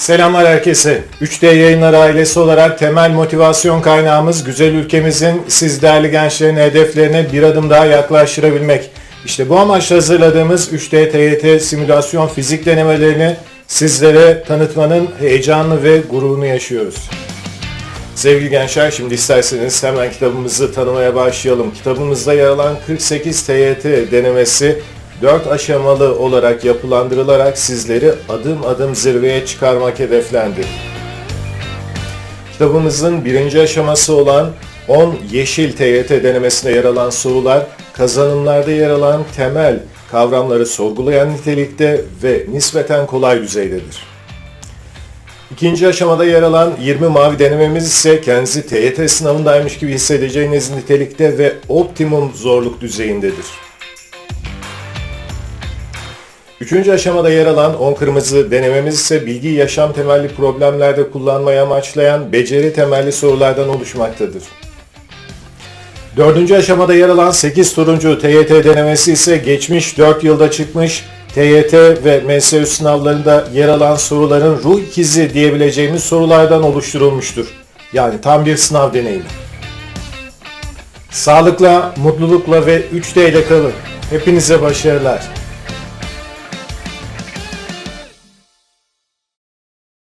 Selamlar herkese. 3D yayınları ailesi olarak temel motivasyon kaynağımız güzel ülkemizin siz değerli gençlerin hedeflerine bir adım daha yaklaştırabilmek. İşte bu amaçla hazırladığımız 3D TYT simülasyon fizik denemelerini sizlere tanıtmanın heyecanlı ve gururunu yaşıyoruz. Sevgili gençler şimdi isterseniz hemen kitabımızı tanımaya başlayalım. Kitabımızda yer alan 48 TYT denemesi 4 aşamalı olarak yapılandırılarak sizleri adım adım zirveye çıkarmak hedeflendi. Kitabımızın birinci aşaması olan 10 yeşil TYT denemesinde yer alan sorular kazanımlarda yer alan temel kavramları sorgulayan nitelikte ve nispeten kolay düzeydedir. İkinci aşamada yer alan 20 mavi denememiz ise kendinizi TYT sınavındaymış gibi hissedeceğiniz nitelikte ve optimum zorluk düzeyindedir. Üçüncü aşamada yer alan 10 kırmızı denememiz ise bilgi yaşam temelli problemlerde kullanmayı amaçlayan beceri temelli sorulardan oluşmaktadır. Dördüncü aşamada yer alan 8 turuncu TYT denemesi ise geçmiş 4 yılda çıkmış TYT ve MSÜ sınavlarında yer alan soruların ruh ikizi diyebileceğimiz sorulardan oluşturulmuştur. Yani tam bir sınav deneyimi. Sağlıkla, mutlulukla ve 3D ile kalın. Hepinize başarılar.